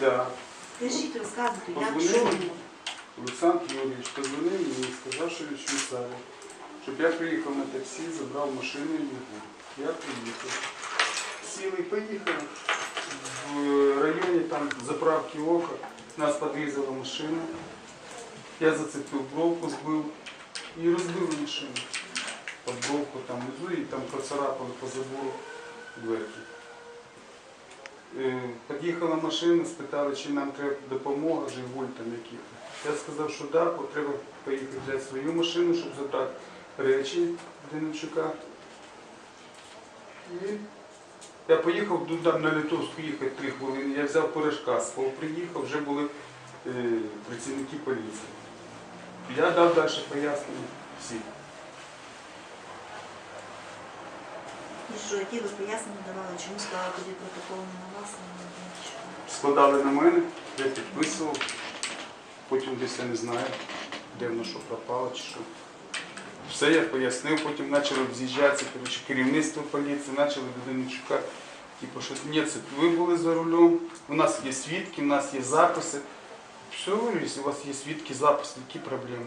Да. Кажіть, розказуйте, як Позвонили що було. Олександр Юрійович позвонив мені і сказав, що він в Швейцарії. Щоб я приїхав на таксі, забрав машину його. Я приїхав. Сіли і поїхали. В районі там заправки ока нас підрізала машина. Я зацепив бровку, збив і розбив машину. Під бровку там внизу і там поцарапали по забору дверки. Під'їхала машина, спитали, чи нам треба допомога, Жигуль там яких. Я сказав, що так, бо треба поїхати взяти свою машину, щоб забрати речі Деничука. І я поїхав туди на Литовську їхати три хвилини. Я взяв пирожка, з Пол приїхав, вже були е, працівники поліції. Я дав далі пояснення всім. Що, які ви пояснення давали, чому склали тоді протокол не на вас? Складали на мене, я підписував, потім десь я не знаю, де воно що пропало чи що. Все я пояснив, потім почали з'їжджатися керівництво поліції, почали до Деничука. Типу, що ні, це ви були за рулем, у нас є свідки, у нас є записи. Все, якщо у вас є свідки, записи, які проблеми?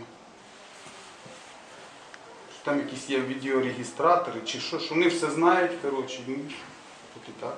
Що там якісь є відеорегістратори чи що, що вони все знають, коротше, ну, от і так.